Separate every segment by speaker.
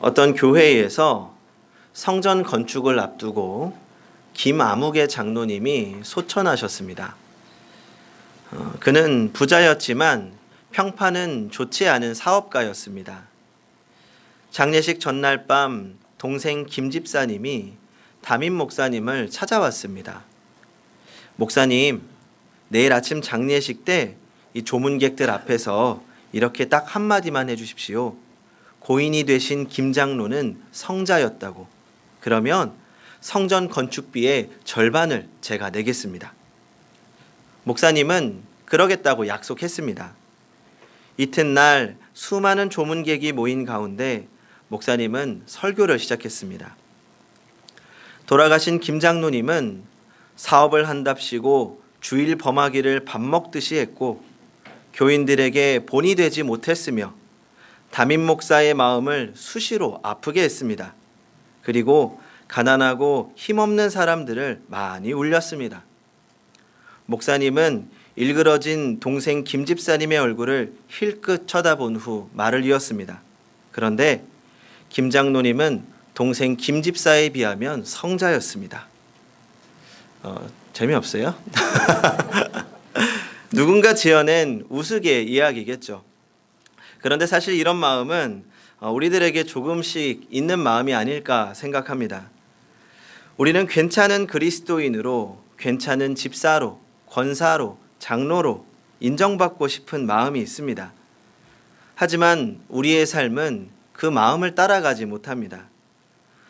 Speaker 1: 어떤 교회에서 성전 건축을 앞두고 김아무개 장로님이 소천하셨습니다. 어, 그는 부자였지만 평판은 좋지 않은 사업가였습니다. 장례식 전날 밤 동생 김 집사님이 담임 목사님을 찾아왔습니다. 목사님, 내일 아침 장례식 때 이 조문객들 앞에서 이렇게 딱 한마디만 해주십시오. 고인이 되신 김 장로는 성자였다고. 그러면 성전 건축비의 절반을 제가 내겠습니다. 목사님은 그러겠다고 약속했습니다. 이튿날 수많은 조문객이 모인 가운데 목사님은 설교를 시작했습니다. 돌아가신 김 장로님은 사업을 한답시고 주일 범하기를 밥 먹듯이 했고 교인들에게 본이 되지 못했으며 담임 목사의 마음을 수시로 아프게 했습니다. 그리고 가난하고 힘없는 사람들을 많이 울렸습니다. 목사님은 일그러진 동생 김 집사님의 얼굴을 힐끗 쳐다본 후 말을 이었습니다. 그런데 김 장로님은 동생 김 집사에 비하면 성자였습니다. 어, 재미없어요? 누군가 지어낸 우스개 이야기겠죠. 그런데 사실 이런 마음은 어, 우리들에게 조금씩 있는 마음이 아닐까 생각합니다. 우리는 괜찮은 그리스도인으로, 괜찮은 집사로, 권사로, 장로로 인정받고 싶은 마음이 있습니다. 하지만 우리의 삶은 그 마음을 따라가지 못합니다.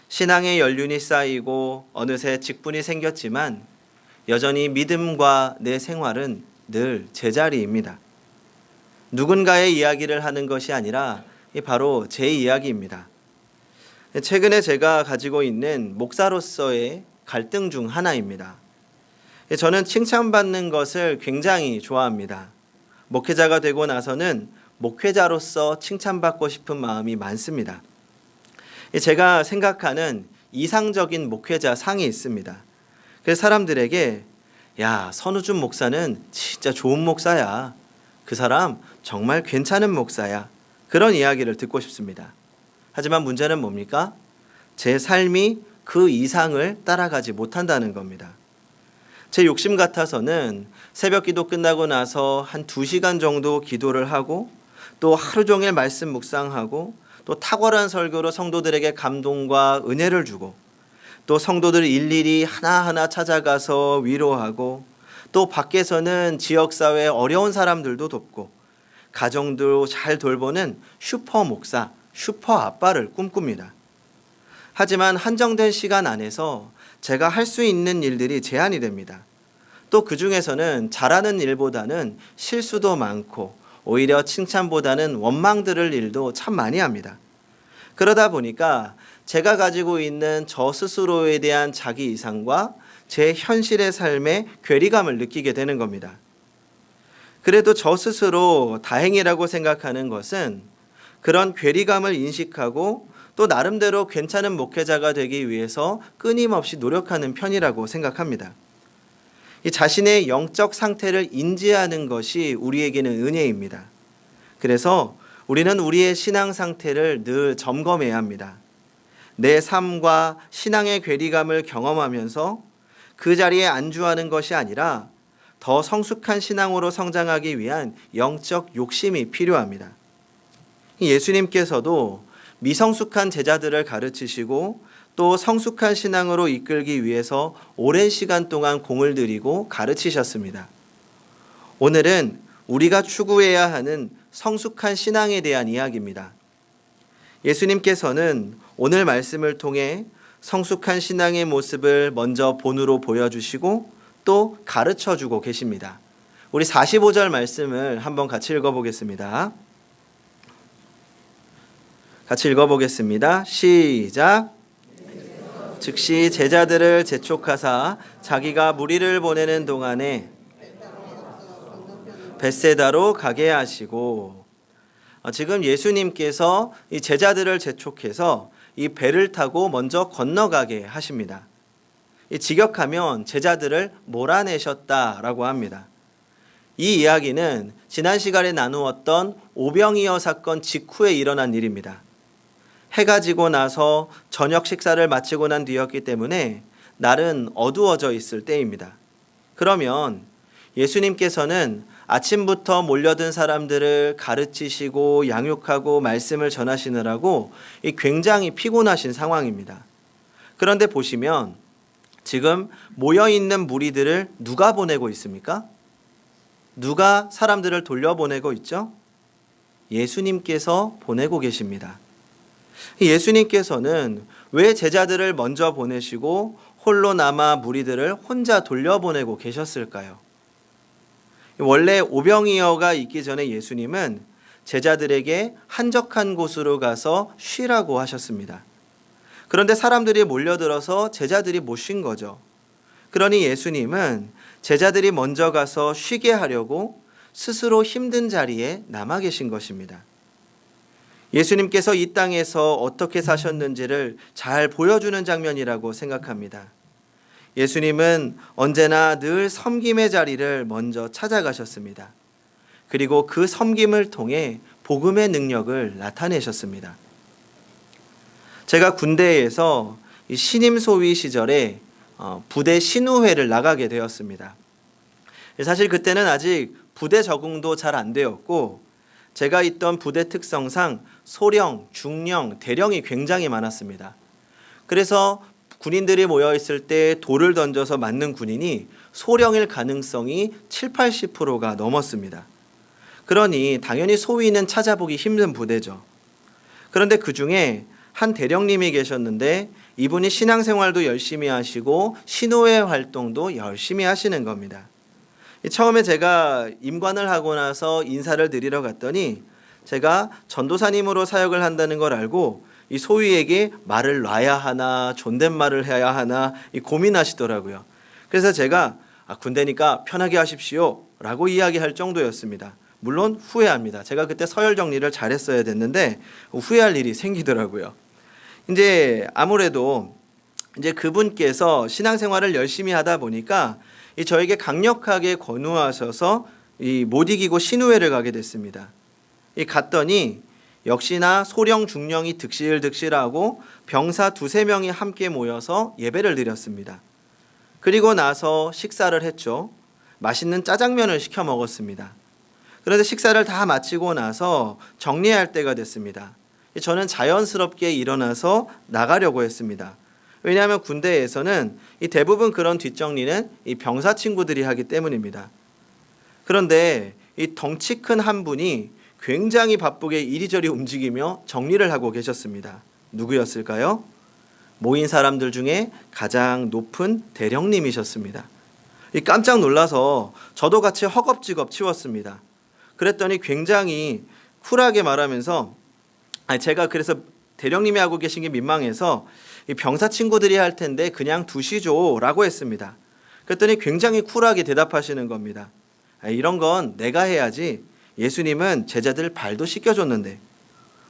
Speaker 1: 신앙의 연륜이 쌓이고 어느새 직분이 생겼지만 여전히 믿음과 내 생활은 늘 제자리입니다. 누군가의 이야기를 하는 것이 아니라 바로 제 이야기입니다. 최근에 제가 가지고 있는 목사로서의 갈등 중 하나입니다. 저는 칭찬받는 것을 굉장히 좋아합니다. 목회자가 되고 나서는 목회자로서 칭찬받고 싶은 마음이 많습니다. 제가 생각하는 이상적인 목회자 상이 있습니다. 그래서 사람들에게 야, 선우준 목사는 진짜 좋은 목사야. 그 사람 정말 괜찮은 목사야. 그런 이야기를 듣고 싶습니다. 하지만 문제는 뭡니까? 제 삶이 그 이상을 따라가지 못한다는 겁니다. 제 욕심 같아서는 새벽 기도 끝나고 나서 한두 시간 정도 기도를 하고 또 하루 종일 말씀 묵상하고 또 탁월한 설교로 성도들에게 감동과 은혜를 주고 또 성도들 일일이 하나하나 찾아가서 위로하고 또 밖에서는 지역사회 어려운 사람들도 돕고 가정도 잘 돌보는 슈퍼 목사, 슈퍼 아빠를 꿈꿉니다. 하지만 한정된 시간 안에서 제가 할 수 있는 일들이 제한이 됩니다. 또 그 중에서는 잘하는 일보다는 실수도 많고 오히려 칭찬보다는 원망 들을 일도 참 많이 합니다. 그러다 보니까 제가 가지고 있는 저 스스로에 대한 자기 이상과 제 현실의 삶에 괴리감을 느끼게 되는 겁니다. 그래도 저 스스로 다행이라고 생각하는 것은 그런 괴리감을 인식하고 또 나름대로 괜찮은 목회자가 되기 위해서 끊임없이 노력하는 편이라고 생각합니다. 이 자신의 영적 상태를 인지하는 것이 우리에게는 은혜입니다. 그래서 우리는 우리의 신앙 상태를 늘 점검해야 합니다. 내 삶과 신앙의 괴리감을 경험하면서 그 자리에 안주하는 것이 아니라 더 성숙한 신앙으로 성장하기 위한 영적 욕심이 필요합니다. 예수님께서도 미성숙한 제자들을 가르치시고 또 성숙한 신앙으로 이끌기 위해서 오랜 시간 동안 공을 들이고 가르치셨습니다. 오늘은 우리가 추구해야 하는 성숙한 신앙에 대한 이야기입니다. 예수님께서는 오늘 말씀을 통해 성숙한 신앙의 모습을 먼저 본으로 보여주시고 또 가르쳐 주고 계십니다. 우리 45절 말씀을 한번 같이 읽어보겠습니다. 같이 읽어보겠습니다. 시작. 즉시 제자들을 재촉하사 자기가 무리를 보내는 동안에 벳세다로 가게 하시고 어, 지금 예수님께서 이 제자들을 재촉해서 이 배를 타고 먼저 건너가게 하십니다. 이 직역하면 제자들을 몰아내셨다라고 합니다. 이 이야기는 지난 시간에 나누었던 오병이어 사건 직후에 일어난 일입니다. 해가 지고 나서 저녁 식사를 마치고 난 뒤였기 때문에 날은 어두워져 있을 때입니다. 그러면 예수님께서는 아침부터 몰려든 사람들을 가르치시고 양육하고 말씀을 전하시느라고 이 굉장히 피곤하신 상황입니다. 그런데 보시면 지금 모여 있는 무리들을 누가 보내고 있습니까? 누가 사람들을 돌려보내고 있죠? 예수님께서 보내고 계십니다. 예수님께서는 왜 제자들을 먼저 보내시고 홀로 남아 무리들을 혼자 돌려보내고 계셨을까요? 원래 오병이어가 있기 전에 예수님은 제자들에게 한적한 곳으로 가서 쉬라고 하셨습니다. 그런데 사람들이 몰려들어서 제자들이 못 쉰 거죠. 그러니 예수님은 제자들이 먼저 가서 쉬게 하려고 스스로 힘든 자리에 남아 계신 것입니다. 예수님께서 이 땅에서 어떻게 사셨는지를 잘 보여주는 장면이라고 생각합니다. 예수님은 언제나 늘 섬김의 자리를 먼저 찾아가셨습니다. 그리고 그 섬김을 통해 복음의 능력을 나타내셨습니다. 제가 군대에서 이 신임 소위 시절에 어, 부대 신우회를 나가게 되었습니다. 사실 그때는 아직 부대 적응도 잘 안 되었고 제가 있던 부대 특성상 소령, 중령, 대령이 굉장히 많았습니다. 그래서 군인들이 모여 있을 때 돌을 던져서 맞는 군인이 소령일 가능성이 7, 80%가 넘었습니다. 그러니 당연히 소위는 찾아보기 힘든 부대죠. 그런데 그 중에 한 대령님이 계셨는데 이분이 신앙생활도 열심히 하시고 신호회 활동도 열심히 하시는 겁니다. 처음에 제가 임관을 하고 나서 인사를 드리러 갔더니 제가 전도사님으로 사역을 한다는 걸 알고 이 소위에게 말을 놔야 하나 존댓말을 해야 하나 이 고민하시더라고요. 그래서 제가 아, 군대니까 편하게 하십시오라고 이야기할 정도였습니다. 물론 후회합니다. 제가 그때 서열 정리를 잘했어야 됐는데 후회할 일이 생기더라고요. 이제 아무래도 이제 그분께서 신앙생활을 열심히 하다 보니까 이 저에게 강력하게 권유하셔서 이 못 이기고 신우회를 가게 됐습니다. 이 갔더니 역시나 소령 중령이 득실득실하고 병사 두세 명이 함께 모여서 예배를 드렸습니다. 그리고 나서 식사를 했죠. 맛있는 짜장면을 시켜 먹었습니다. 그런데 식사를 다 마치고 나서 정리할 때가 됐습니다. 저는 자연스럽게 일어나서 나가려고 했습니다. 왜냐하면 군대에서는 이 대부분 그런 뒷정리는 이 병사 친구들이 하기 때문입니다. 그런데 이 덩치 큰 한 분이 굉장히 바쁘게 이리저리 움직이며 정리를 하고 계셨습니다. 누구였을까요? 모인 사람들 중에 가장 높은 대령님이셨습니다. 이 깜짝 놀라서 저도 같이 허겁지겁 치웠습니다. 그랬더니 굉장히 쿨하게 말하면서 아니 제가 그래서 대령님이 하고 계신 게 민망해서 이 병사 친구들이 할 텐데 그냥 두시죠라고 했습니다. 그랬더니 굉장히 쿨하게 대답하시는 겁니다. 아, 이런 건 내가 해야지. 예수님은 제자들 발도 씻겨줬는데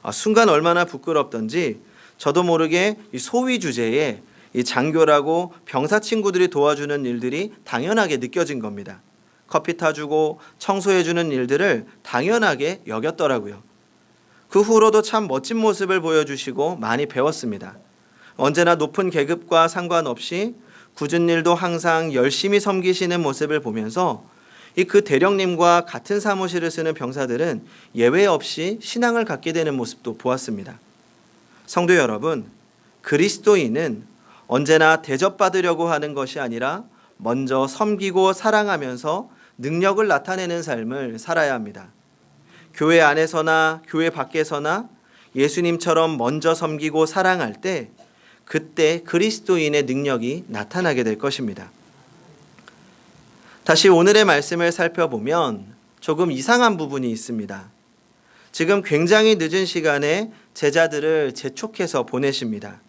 Speaker 1: 아, 순간 얼마나 부끄럽던지 저도 모르게 이 소위 주제에 이 장교라고 병사 친구들이 도와주는 일들이 당연하게 느껴진 겁니다. 커피 타주고 청소해주는 일들을 당연하게 여겼더라고요. 그 후로도 참 멋진 모습을 보여주시고 많이 배웠습니다. 언제나 높은 계급과 상관없이 굳은 일도 항상 열심히 섬기시는 모습을 보면서 이 그 대령님과 같은 사무실을 쓰는 병사들은 예외 없이 신앙을 갖게 되는 모습도 보았습니다. 성도 여러분, 그리스도인은 언제나 대접받으려고 하는 것이 아니라 먼저 섬기고 사랑하면서 능력을 나타내는 삶을 살아야 합니다. 교회 안에서나 교회 밖에서나 예수님처럼 먼저 섬기고 사랑할 때 그때 그리스도인의 능력이 나타나게 될 것입니다. 다시 오늘의 말씀을 살펴보면 조금 이상한 부분이 있습니다. 지금 굉장히 늦은 시간에 제자들을 재촉해서 보내십니다.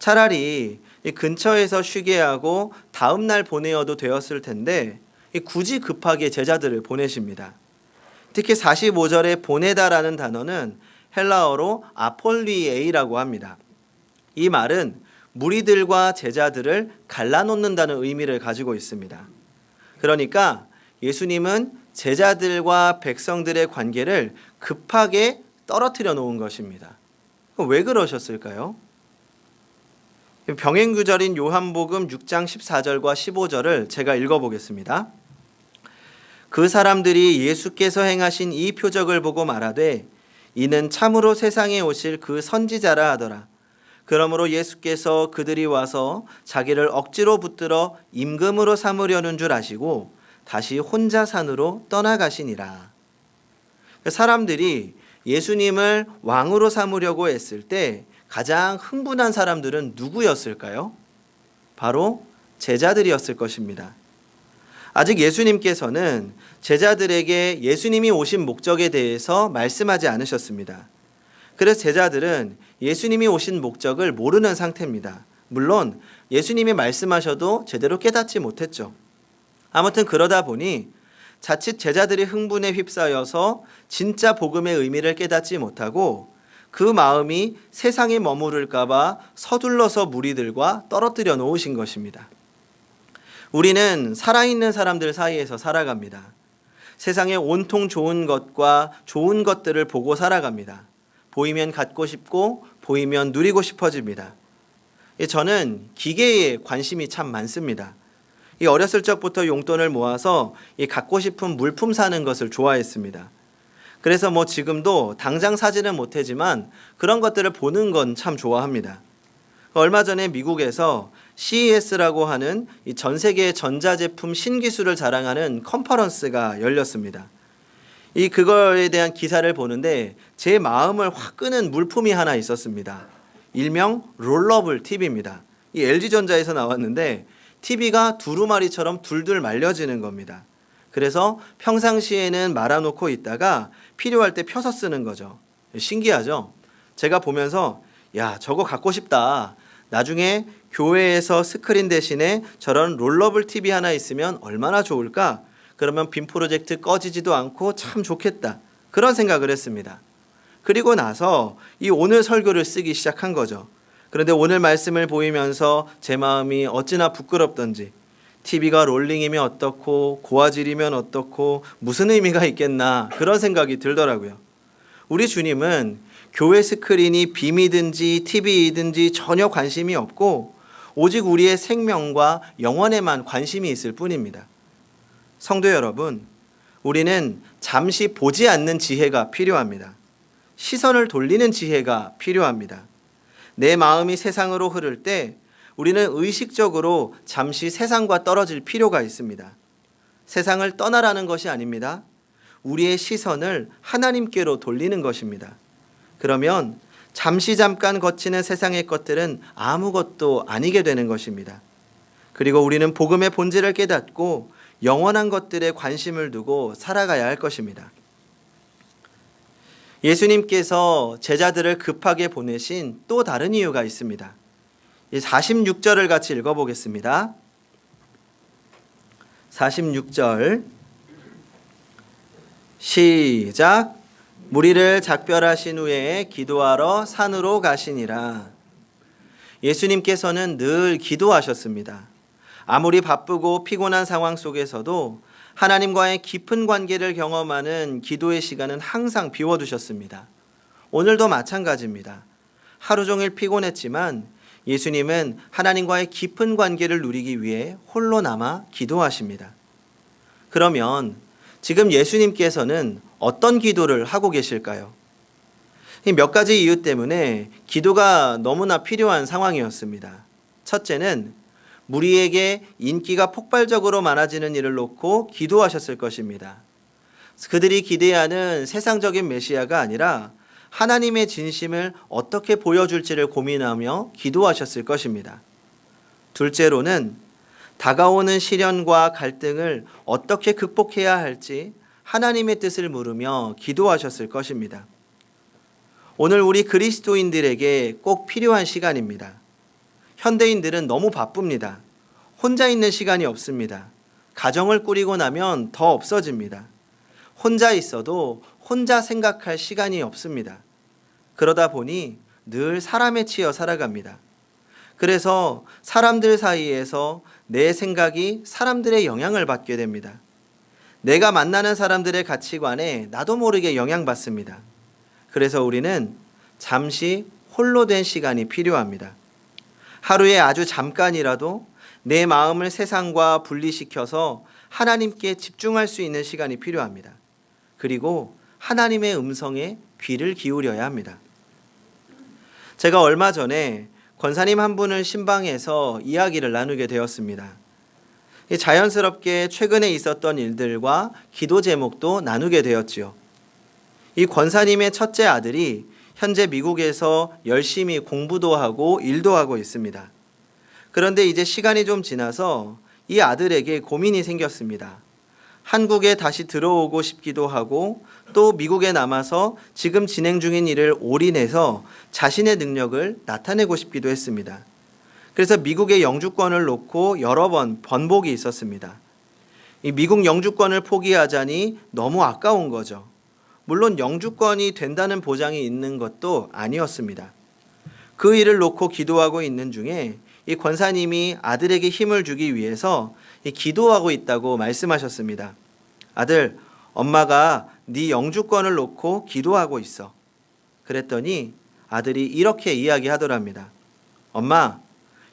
Speaker 1: 차라리 이 근처에서 쉬게 하고 다음 날 보내어도 되었을 텐데 굳이 급하게 제자들을 보내십니다. 특히 45절에 보내다라는 단어는 헬라어로 아폴리에이라고 합니다. 이 말은 무리들과 제자들을 갈라놓는다는 의미를 가지고 있습니다. 그러니까 예수님은 제자들과 백성들의 관계를 급하게 떨어뜨려 놓은 것입니다. 왜 그러셨을까요? 병행 구절인 요한복음 6장 14절과 15절을 제가 읽어 보겠습니다. 그 사람들이 예수께서 행하신 이 표적을 보고 말하되 이는 참으로 세상에 오실 그 선지자라 하더라. 그러므로 예수께서 그들이 와서 자기를 억지로 붙들어 임금으로 삼으려는 줄 아시고 다시 혼자 산으로 떠나가시니라. 사람들이 예수님을 왕으로 삼으려고 했을 때 가장 흥분한 사람들은 누구였을까요? 바로 제자들이었을 것입니다. 아직 예수님께서는 제자들에게 예수님이 오신 목적에 대해서 말씀하지 않으셨습니다. 그래서 제자들은 예수님이 오신 목적을 모르는 상태입니다. 물론 예수님이 말씀하셔도 제대로 깨닫지 못했죠. 아무튼 그러다 보니 자칫 제자들이 흥분에 휩싸여서 진짜 복음의 의미를 깨닫지 못하고 그 마음이 세상에 머무를까봐 서둘러서 무리들과 떨어뜨려 놓으신 것입니다. 우리는 살아있는 사람들 사이에서 살아갑니다. 세상에 온통 좋은 것과 좋은 것들을 보고 살아갑니다. 보이면 갖고 싶고 보이면 누리고 싶어집니다. 예, 저는 기계에 관심이 참 많습니다. 이 어렸을 적부터 용돈을 모아서 이 갖고 싶은 물품 사는 것을 좋아했습니다. 그래서 뭐 지금도 당장 사지는 못하지만 그런 것들을 보는 건 참 좋아합니다. 얼마 전에 미국에서 CES라고 하는 이전 세계 전자제품 신기술을 자랑하는 컨퍼런스가 열렸습니다. 이 그거에 대한 기사를 보는데 제 마음을 확 끄는 물품이 하나 있었습니다. 일명 롤러블 TV입니다. 이 LG전자에서 나왔는데 TV가 두루마리처럼 둘둘 말려지는 겁니다. 그래서 평상시에는 말아놓고 있다가 필요할 때 펴서 쓰는 거죠. 신기하죠? 제가 보면서 야 저거 갖고 싶다. 나중에 교회에서 스크린 대신에 저런 롤러블 TV 하나 있으면 얼마나 좋을까? 그러면 빔 프로젝트 꺼지지도 않고 참 좋겠다. 그런 생각을 했습니다. 그리고 나서 이 오늘 설교를 쓰기 시작한 거죠. 그런데 오늘 말씀을 보이면서 제 마음이 어찌나 부끄럽던지 TV가 롤링이면 어떻고 고화질이면 어떻고 무슨 의미가 있겠나 그런 생각이 들더라고요. 우리 주님은 교회 스크린이 빔이든지 TV이든지 전혀 관심이 없고 오직 우리의 생명과 영혼에만 관심이 있을 뿐입니다. 성도 여러분, 우리는 잠시 보지 않는 지혜가 필요합니다. 시선을 돌리는 지혜가 필요합니다. 내 마음이 세상으로 흐를 때 우리는 의식적으로 잠시 세상과 떨어질 필요가 있습니다. 세상을 떠나라는 것이 아닙니다. 우리의 시선을 하나님께로 돌리는 것입니다. 그러면 잠시 잠깐 거치는 세상의 것들은 아무것도 아니게 되는 것입니다. 그리고 우리는 복음의 본질을 깨닫고 영원한 것들에 관심을 두고 살아가야 할 것입니다. 예수님께서 제자들을 급하게 보내신 또 다른 이유가 있습니다. 46절을 같이 읽어보겠습니다. 46절 시작 무리를 작별하신 후에 기도하러 산으로 가시니라. 예수님께서는 늘 기도하셨습니다. 아무리 바쁘고 피곤한 상황 속에서도 하나님과의 깊은 관계를 경험하는 기도의 시간은 항상 비워두셨습니다. 오늘도 마찬가지입니다. 하루 종일 피곤했지만 예수님은 하나님과의 깊은 관계를 누리기 위해 홀로 남아 기도하십니다. 그러면 지금 예수님께서는 어떤 기도를 하고 계실까요? 몇 가지 이유 때문에 기도가 너무나 필요한 상황이었습니다. 첫째는 무리에게 인기가 폭발적으로 많아지는 일을 놓고 기도하셨을 것입니다. 그들이 기대하는 세상적인 메시아가 아니라 하나님의 진심을 어떻게 보여줄지를 고민하며 기도하셨을 것입니다. 둘째로는 다가오는 시련과 갈등을 어떻게 극복해야 할지 하나님의 뜻을 물으며 기도하셨을 것입니다. 오늘 우리 그리스도인들에게 꼭 필요한 시간입니다. 현대인들은 너무 바쁩니다. 혼자 있는 시간이 없습니다. 가정을 꾸리고 나면 더 없어집니다. 혼자 있어도 혼자 생각할 시간이 없습니다. 그러다 보니 늘 사람에 치여 살아갑니다. 그래서 사람들 사이에서 내 생각이 사람들의 영향을 받게 됩니다. 내가 만나는 사람들의 가치관에 나도 모르게 영향받습니다. 그래서 우리는 잠시 홀로 된 시간이 필요합니다. 하루에 아주 잠깐이라도 내 마음을 세상과 분리시켜서 하나님께 집중할 수 있는 시간이 필요합니다. 그리고 하나님의 음성에 귀를 기울여야 합니다. 제가 얼마 전에 권사님 한 분을 신방에서 이야기를 나누게 되었습니다. 이 자연스럽게 최근에 있었던 일들과 기도 제목도 나누게 되었지요. 이 권사님의 첫째 아들이 현재 미국에서 열심히 공부도 하고 일도 하고 있습니다. 그런데 이제 시간이 좀 지나서 이 아들에게 고민이 생겼습니다. 한국에 다시 들어오고 싶기도 하고 또 미국에 남아서 지금 진행 중인 일을 올인해서 자신의 능력을 나타내고 싶기도 했습니다. 그래서 미국의 영주권을 놓고 여러 번 번복이 있었습니다. 이 미국 영주권을 포기하자니 너무 아까운 거죠. 물론 영주권이 된다는 보장이 있는 것도 아니었습니다. 그 일을 놓고 기도하고 있는 중에 이 권사님이 아들에게 힘을 주기 위해서 이 기도하고 있다고 말씀하셨습니다. 아들, 엄마가 네 영주권을 놓고 기도하고 있어. 그랬더니 아들이 이렇게 이야기하더랍니다. 엄마,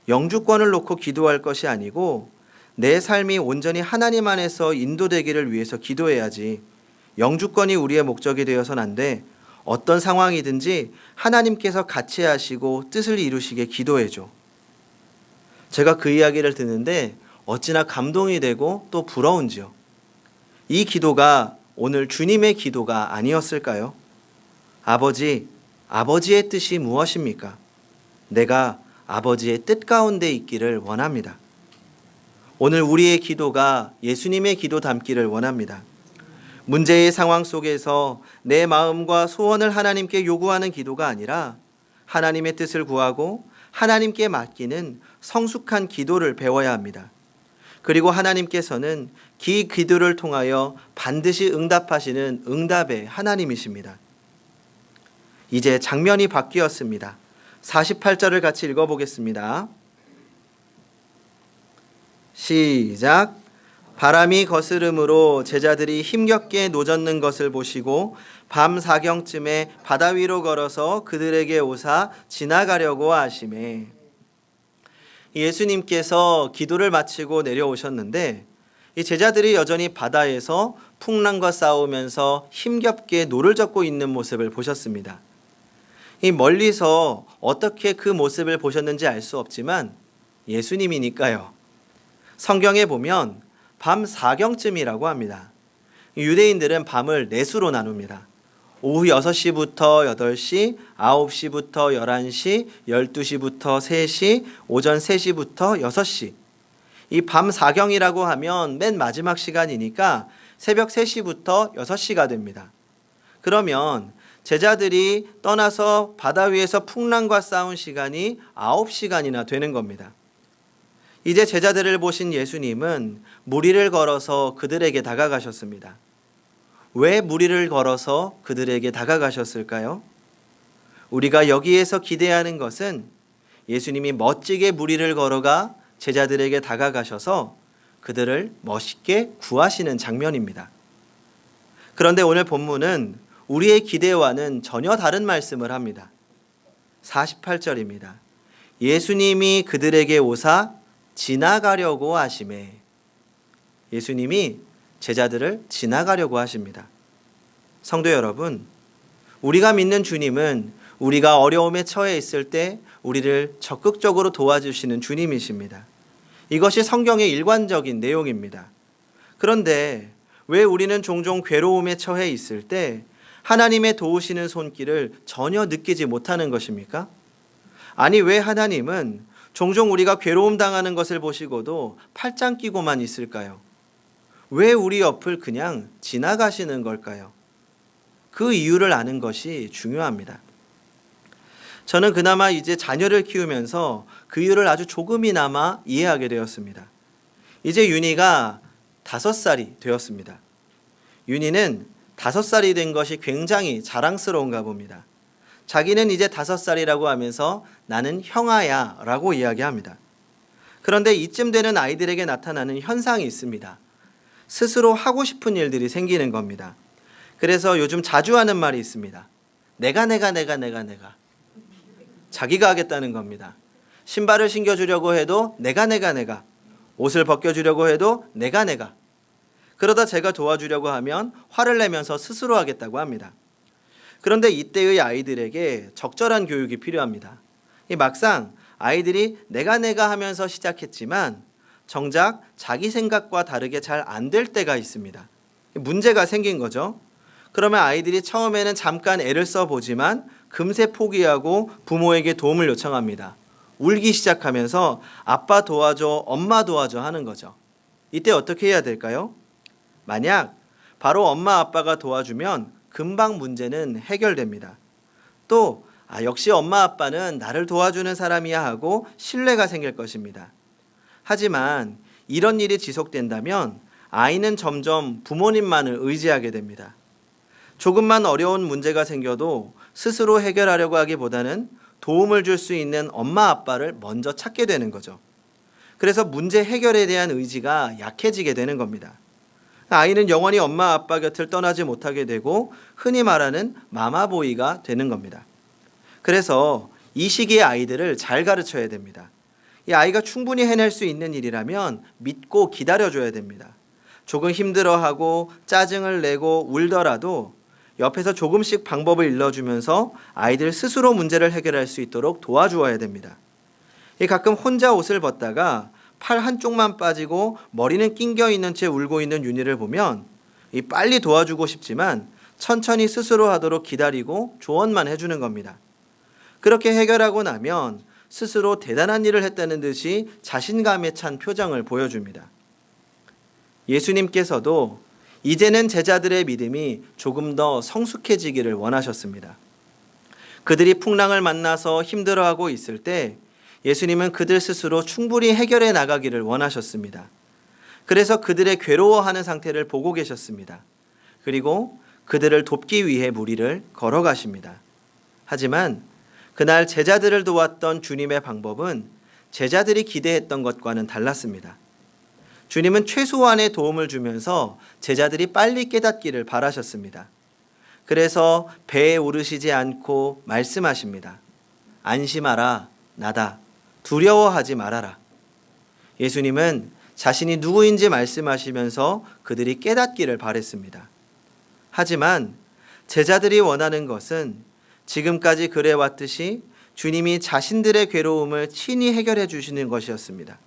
Speaker 1: 영주권을 놓고 기도할 것이 아니고 내 삶이 온전히 하나님 안에서 인도되기를 위해서 기도해야지. 영주권이 우리의 목적이 되어선 안 돼. 어떤 상황이든지 하나님께서 같이 하시고 뜻을 이루시게 기도해 줘. 제가 그 이야기를 듣는데 어찌나 감동이 되고 또 부러운지요. 이 기도가 오늘 주님의 기도가 아니었을까요? 아버지, 아버지의 뜻이 무엇입니까? 내가 아버지의 뜻 가운데 있기를 원합니다. 오늘 우리의 기도가 예수님의 기도 담기를 원합니다. 문제의 상황 속에서 내 마음과 소원을 하나님께 요구하는 기도가 아니라 하나님의 뜻을 구하고 하나님께 맡기는 성숙한 기도를 배워야 합니다. 그리고 하나님께서는 기 기도를 통하여 반드시 응답하시는 응답의 하나님이십니다. 이제 장면이 바뀌었습니다. 48절을 같이 읽어보겠습니다. 시작. 바람이 거스름으로 제자들이 힘겹게 노젓는 것을 보시고 밤 사경쯤에 바다 위로 걸어서 그들에게 오사 지나가려고 하심에 예수님께서 기도를 마치고 내려오셨는데 이 제자들이 여전히 바다에서 풍랑과 싸우면서 힘겹게 노를 젓고 있는 모습을 보셨습니다. 이 멀리서 어떻게 그 모습을 보셨는지 알 수 없지만 예수님이니까요. 성경에 보면 밤 사경쯤이라고 합니다. 유대인들은 밤을 넷으로 나눕니다. 오후 6시부터 8시, 9시부터 11시, 12시부터 3시, 오전 3시부터 6시. 이 밤 사경이라고 하면 맨 마지막 시간이니까 새벽 3시부터 6시가 됩니다. 그러면 제자들이 떠나서 바다 위에서 풍랑과 싸운 시간이 9시간이나 되는 겁니다. 이제 제자들을 보신 예수님은 무리를 걸어서 그들에게 다가가셨습니다. 왜 무리를 걸어서 그들에게 다가가셨을까요? 우리가 여기에서 기대하는 것은 예수님이 멋지게 무리를 걸어가 제자들에게 다가가셔서 그들을 멋있게 구하시는 장면입니다. 그런데 오늘 본문은 우리의 기대와는 전혀 다른 말씀을 합니다. 48절입니다. 예수님이 그들에게 오사 지나가려고 하심에 예수님이 제자들을 지나가려고 하십니다. 성도 여러분, 우리가 믿는 주님은 우리가 어려움에 처해 있을 때 우리를 적극적으로 도와주시는 주님이십니다. 이것이 성경의 일관적인 내용입니다. 그런데 왜 우리는 종종 괴로움에 처해 있을 때 하나님의 도우시는 손길을 전혀 느끼지 못하는 것입니까? 아니, 왜 하나님은 종종 우리가 괴로움 당하는 것을 보시고도 팔짱 끼고만 있을까요? 왜 우리 옆을 그냥 지나가시는 걸까요? 그 이유를 아는 것이 중요합니다. 저는 그나마 이제 자녀를 키우면서 그 이유를 아주 조금이나마 이해하게 되었습니다. 이제 윤희가 다섯 살이 되었습니다. 윤희는 다섯 살이 된 것이 굉장히 자랑스러운가 봅니다. 자기는 이제 다섯 살이라고 하면서 나는 형아야 라고 이야기합니다. 그런데 이쯤 되는 아이들에게 나타나는 현상이 있습니다. 스스로 하고 싶은 일들이 생기는 겁니다. 그래서 요즘 자주 하는 말이 있습니다. 내가, 내가, 내가, 내가, 내가. 자기가 하겠다는 겁니다. 신발을 신겨주려고 해도 내가 내가 내가 옷을 벗겨주려고 해도 내가 내가 그러다 제가 도와주려고 하면 화를 내면서 스스로 하겠다고 합니다. 그런데 이때의 아이들에게 적절한 교육이 필요합니다. 이 막상 아이들이 내가 내가 하면서 시작했지만 정작 자기 생각과 다르게 잘 안 될 때가 있습니다. 문제가 생긴 거죠. 그러면 아이들이 처음에는 잠깐 애를 써보지만 금세 포기하고 부모에게 도움을 요청합니다. 울기 시작하면서 아빠 도와줘, 엄마 도와줘 하는 거죠. 이때 어떻게 해야 될까요? 만약 바로 엄마 아빠가 도와주면 금방 문제는 해결됩니다. 또 아, 역시 엄마 아빠는 나를 도와주는 사람이야 하고 신뢰가 생길 것입니다. 하지만 이런 일이 지속된다면 아이는 점점 부모님만을 의지하게 됩니다. 조금만 어려운 문제가 생겨도 스스로 해결하려고 하기보다는 도움을 줄 수 있는 엄마 아빠를 먼저 찾게 되는 거죠. 그래서 문제 해결에 대한 의지가 약해지게 되는 겁니다. 아이는 영원히 엄마 아빠 곁을 떠나지 못하게 되고 흔히 말하는 마마보이가 되는 겁니다. 그래서 이 시기의 아이들을 잘 가르쳐야 됩니다. 이 아이가 충분히 해낼 수 있는 일이라면 믿고 기다려줘야 됩니다. 조금 힘들어하고 짜증을 내고 울더라도 옆에서 조금씩 방법을 일러주면서 아이들 스스로 문제를 해결할 수 있도록 도와주어야 됩니다. 이 가끔 혼자 옷을 벗다가 팔 한쪽만 빠지고 머리는 낑겨 있는 채 울고 있는 윤희를 보면 이 빨리 도와주고 싶지만 천천히 스스로 하도록 기다리고 조언만 해주는 겁니다. 그렇게 해결하고 나면 스스로 대단한 일을 했다는 듯이 자신감에 찬 표정을 보여줍니다. 예수님께서도 이제는 제자들의 믿음이 조금 더 성숙해지기를 원하셨습니다. 그들이 풍랑을 만나서 힘들어하고 있을 때 예수님은 그들 스스로 충분히 해결해 나가기를 원하셨습니다. 그래서 그들의 괴로워하는 상태를 보고 계셨습니다. 그리고 그들을 돕기 위해 무리를 걸어가십니다. 하지만 그날 제자들을 도왔던 주님의 방법은 제자들이 기대했던 것과는 달랐습니다. 주님은 최소한의 도움을 주면서 제자들이 빨리 깨닫기를 바라셨습니다. 그래서 배에 오르시지 않고 말씀하십니다. 안심하라, 나다. 두려워하지 말아라. 예수님은 자신이 누구인지 말씀하시면서 그들이 깨닫기를 바랬습니다. 하지만 제자들이 원하는 것은 지금까지 그래 왔듯이 주님이 자신들의 괴로움을 친히 해결해 주시는 것이었습니다.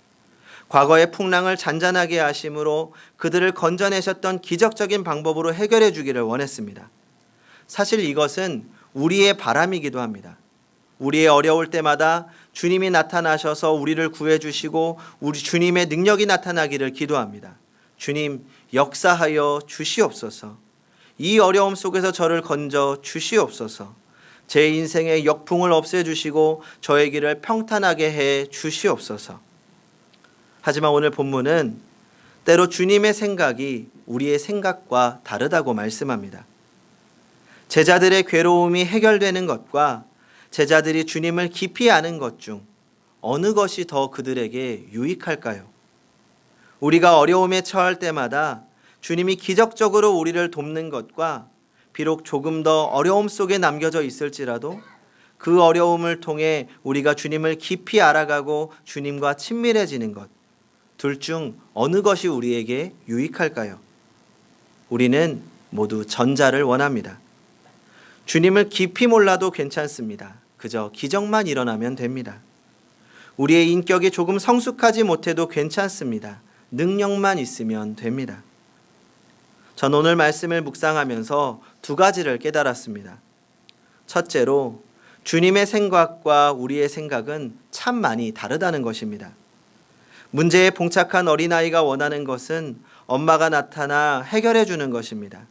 Speaker 1: 과거의 풍랑을 잔잔하게 하심으로 그들을 건져내셨던 기적적인 방법으로 해결해 주기를 원했습니다. 사실 이것은 우리의 바람이기도 합니다. 우리의 어려울 때마다 주님이 나타나셔서 우리를 구해 주시고 우리 주님의 능력이 나타나기를 기도합니다. 주님 역사하여 주시옵소서. 이 어려움 속에서 저를 건져 주시옵소서. 제 인생의 역풍을 없애 주시고 저의 길을 평탄하게 해 주시옵소서. 하지만 오늘 본문은 때로 주님의 생각이 우리의 생각과 다르다고 말씀합니다. 제자들의 괴로움이 해결되는 것과 제자들이 주님을 깊이 아는 것 중 어느 것이 더 그들에게 유익할까요? 우리가 어려움에 처할 때마다 주님이 기적적으로 우리를 돕는 것과 비록 조금 더 어려움 속에 남겨져 있을지라도 그 어려움을 통해 우리가 주님을 깊이 알아가고 주님과 친밀해지는 것, 둘 중 어느 것이 우리에게 유익할까요? 우리는 모두 전자를 원합니다. 주님을 깊이 몰라도 괜찮습니다. 그저 기적만 일어나면 됩니다. 우리의 인격이 조금 성숙하지 못해도 괜찮습니다. 능력만 있으면 됩니다. 전 오늘 말씀을 묵상하면서 두 가지를 깨달았습니다. 첫째로 주님의 생각과 우리의 생각은 참 많이 다르다는 것입니다. 문제에 봉착한 어린아이가 원하는 것은 엄마가 나타나 해결해 주는 것입니다.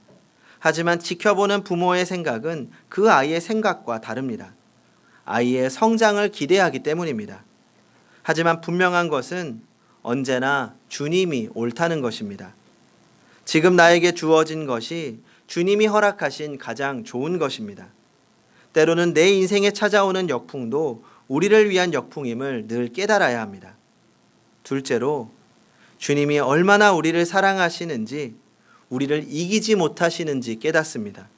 Speaker 1: 하지만 지켜보는 부모의 생각은 그 아이의 생각과 다릅니다. 아이의 성장을 기대하기 때문입니다. 하지만 분명한 것은 언제나 주님이 옳다는 것입니다. 지금 나에게 주어진 것이 주님이 허락하신 가장 좋은 것입니다. 때로는 내 인생에 찾아오는 역풍도 우리를 위한 역풍임을 늘 깨달아야 합니다. 둘째로 주님이 얼마나 우리를 사랑하시는지 우리를 이기지 못하시는지 깨닫습니다.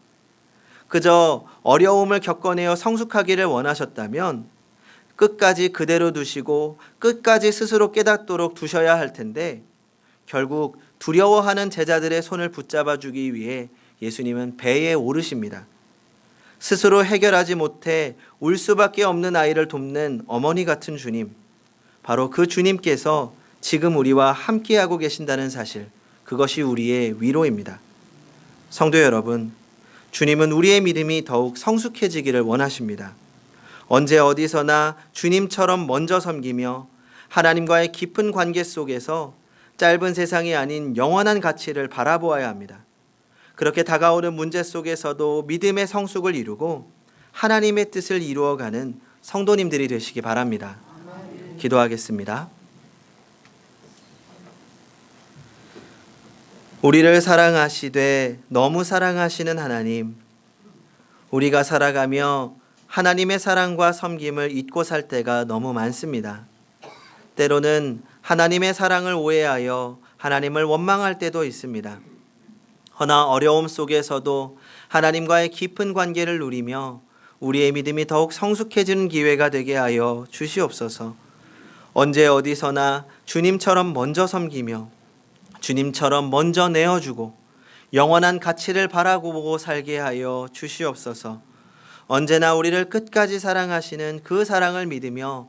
Speaker 1: 그저 어려움을 겪어내어 성숙하기를 원하셨다면 끝까지 그대로 두시고 끝까지 스스로 깨닫도록 두셔야 할 텐데 결국 두려워하는 제자들의 손을 붙잡아 주기 위해 예수님은 배에 오르십니다. 스스로 해결하지 못해 울 수밖에 없는 아이를 돕는 어머니 같은 주님. 바로 그 주님께서 지금 우리와 함께하고 계신다는 사실. 그것이 우리의 위로입니다. 성도 여러분, 주님은 우리의 믿음이 더욱 성숙해지기를 원하십니다. 언제 어디서나 주님처럼 먼저 섬기며 하나님과의 깊은 관계 속에서 짧은 세상이 아닌 영원한 가치를 바라보아야 합니다. 그렇게 다가오는 문제 속에서도 믿음의 성숙을 이루고 하나님의 뜻을 이루어가는 성도님들이 되시기 바랍니다. 기도하겠습니다. 우리를 사랑하시되 너무 사랑하시는 하나님, 우리가 살아가며 하나님의 사랑과 섬김을 잊고 살 때가 너무 많습니다. 때로는 하나님의 사랑을 오해하여 하나님을 원망할 때도 있습니다. 허나 어려움 속에서도 하나님과의 깊은 관계를 누리며 우리의 믿음이 더욱 성숙해지는 기회가 되게 하여 주시옵소서. 언제 어디서나 주님처럼 먼저 섬기며 주님처럼 먼저 내어주고 영원한 가치를 바라보고 살게 하여 주시옵소서. 언제나 우리를 끝까지 사랑하시는 그 사랑을 믿으며